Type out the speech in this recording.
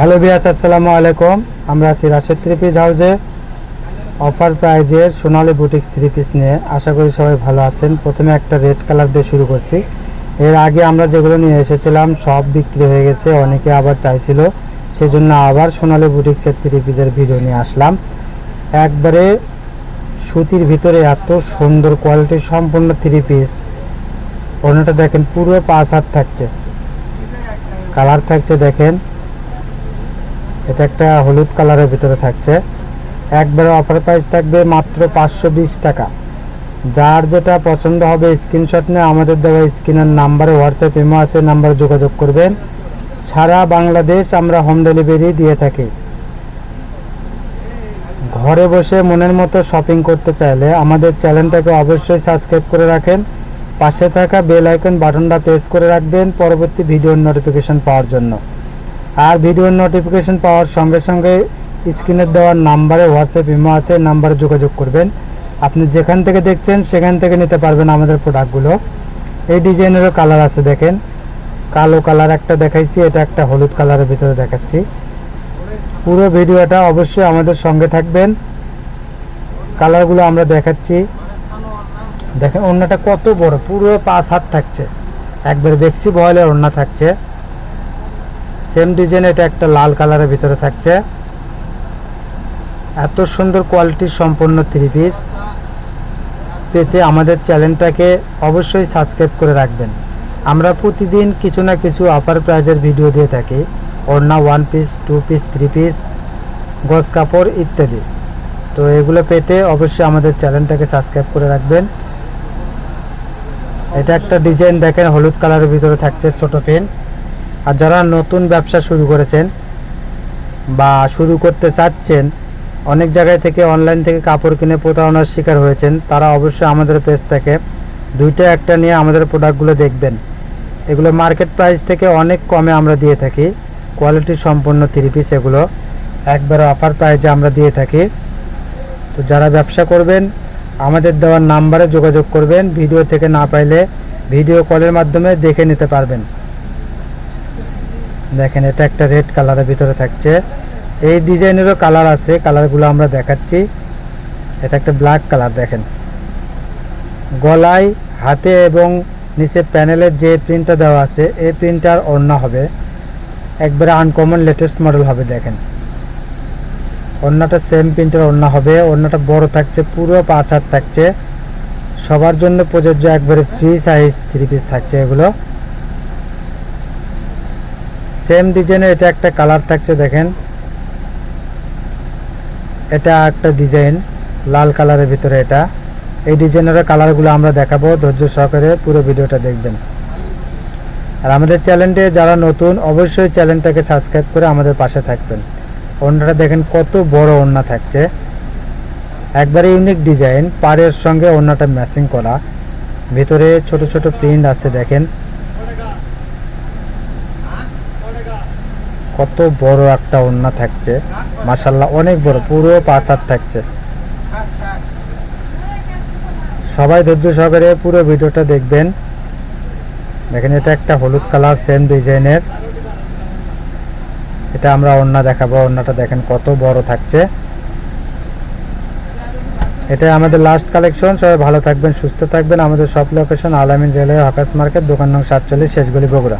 Hello বিয়াস আসসালামু আলাইকুম। আমরা আছি রাশেদ থ্রি পিস হাউসে। অফার প্রাইজের সোনালী বুটিক্স থ্রি পিস নিয়ে আশা করি সবাই ভালো আছেন। প্রথমে একটা রেড কালার দিয়ে শুরু করছি। এর আগে আমরা যেগুলো নিয়ে এসেছিলাম, সব বিক্রি হয়ে গেছে, অনেকে আবার চাইছিল। সেজন্য আবার সোনালী বুটিক্সের থ্রি পিসের ভিডিও নিয়ে আসলাম। একবারে সুতির ভিতরে এত সুন্দর কোয়ালিটির সম্পূর্ণ থ্রি পিস। অন্যটা দেখেন, পুরো পাঁচ হাত থাকছে। কালার থাকছে, দেখেন। এটা একটা হলুদ কালারের ভিতরে থাকছে। একবারে অফার প্রাইস থাকবে মাত্র পাঁচশো বিশ টাকা। যার যেটা পছন্দ হবে স্ক্রিনশট নিয়ে আমাদের দেওয়া স্ক্রিনের নাম্বারে হোয়াটসঅ্যাপ ইমো আছে নাম্বারে যোগাযোগ করবেন। সারা বাংলাদেশ আমরা হোম ডেলিভারি দিয়ে থাকি। ঘরে বসে মনের মতো শপিং করতে চাইলে আমাদের চ্যানেলটাকে অবশ্যই সাবস্ক্রাইব করে রাখেন। পাশে থাকা বেল আইকন বাটনটা প্রেস করে রাখবেন পরবর্তী ভিডিওর নোটিফিকেশন পাওয়ার জন্য। আর ভিডিওর নোটিফিকেশন পাওয়ার সঙ্গে সঙ্গে স্ক্রিনের দেওয়ার নাম্বারে হোয়াটসঅ্যাপ ইমো আছে নাম্বারে যোগাযোগ করবেন। আপনি যেখান থেকে দেখছেন, সেখান থেকে নিতে পারবেন আমাদের প্রোডাক্টগুলো এই ডিজাইনেরও কালার আছে দেখেন। কালো কালার একটা দেখাইছি, এটা একটা হলুদ কালারের ভিতরে দেখাচ্ছি। পুরো ভিডিওটা অবশ্যই আমাদের সঙ্গে থাকবেন। কালারগুলো আমরা দেখাচ্ছি। দেখেন ওড়নাটা কত বড়, পুরো পাঁচ হাত থাকছে। একবার বেক্সি বয়েলের ওড়না থাকছে। সেম ডিজাইন, এটা একটা লাল কালারের ভিতরে থাকছে। এত সুন্দর কোয়ালিটির সম্পন্ন থ্রি পিস পেতে আমাদের চ্যানেলটাকে অবশ্যই সাবস্ক্রাইব করে রাখবেন। আমরা প্রতিদিন কিছু না কিছু আপার প্রাইজের ভিডিও দিয়ে থাকি। ওড়না one piece two piece three piece গজ কাপড় ইত্যাদি। তো এগুলো পেতে অবশ্যই আমাদের চ্যানেলটাকে সাবস্ক্রাইব করে রাখবেন। এটা একটা ডিজাইন দেখেন, হলুদ কালারের ভিতরে থাকছে ছোট পেন আর যারা নতুন ব্যবসা শুরু করেছেন বা শুরু করতে চাচ্ছেন, অনেক জায়গায় থেকে অনলাইন থেকে কাপড় কিনে প্রতারণার শিকার হয়েছেন, তারা অবশ্যই আমাদের পেজ থেকে দুইটা একটা নিয়ে আমাদের প্রোডাক্টগুলো দেখবেন। এগুলো মার্কেট প্রাইস থেকে অনেক কমে আমরা দিয়ে থাকি কোয়ালিটি সম্পন্ন থ্রি পিস এগুলো একবার অফার প্রাইজে আমরা দিয়ে থাকি। তো যারা ব্যবসা করবেন, আমাদের দেওয়ার নাম্বারে যোগাযোগ করবেন ভিডিও থেকে না পাইলে ভিডিও কলের মাধ্যমে দেখে নিতে পারবেন। দেখেন, এটা একটা রেড কালারের ভিতরে থাকছে। এই ডিজাইনেরও কালার আছে কালারগুলো আমরা দেখাচ্ছি। এটা একটা ব্ল্যাক কালার দেখেন। গলায়, হাতে এবং নিচে প্যানেলের যে প্রিন্টটা দেওয়া আছে, এই প্রিন্টার ওড়না হবে। একবারে আনকমন লেটেস্ট মডেল হবে, দেখেন। অন্যটা সেম প্রিন্টের ওড়না হবে অন্যটা বড় থাকছে, পুরো পাঁচ হাত থাকছে। সবার জন্য প্রযোজ্য একবারে ফ্রি সাইজ থ্রি পিস থাকছে এগুলো। সেম ডিজাইনে এটা একটা কালার থাকছে দেখেন। এটা একটা ডিজাইন, লাল কালারের ভিতরে এটা। এই ডিজাইনের কালারগুলো আমরা দেখাবো, ধৈর্য সহকারে পুরো ভিডিওটা দেখবেন। আর আমাদের চ্যানেলটি যারা নতুন, অবশ্যই চ্যানেলটাকে সাবস্ক্রাইব করে আমাদের পাশে থাকবেন। ওড়নাটা দেখেন কত বড় ওড়না থাকছে। একবারে ইউনিক ডিজাইন, পাড়ের সঙ্গে ওড়নাটা ম্যাচিং করা। ভিতরে ছোট ছোট প্রিন্ট আছে দেখেন। কত বড় একটা ওড়না থাকছে। মাসাল্লাহ অনেক বড়, পুরো পাঁচ হাত থাকছে। সবাই ধৈর্য সহকারে পুরো ভিডিওটা দেখবেন। দেখেন, এটা একটা হলুদ কালার সেম ডিজাইনের এটা আমরা ওড়না দেখাবো, ওড়নাটা দেখেন কত বড় থাকছে। এটা আমাদের লাস্ট কালেকশন সবাই ভালো থাকবেন, সুস্থ থাকবেন। আমাদের সব লোকেশন আলামিন জেলায়, হকাস মার্কেট, দোকান নং সাতচল্লিশ, শেষগুলি বগুড়া।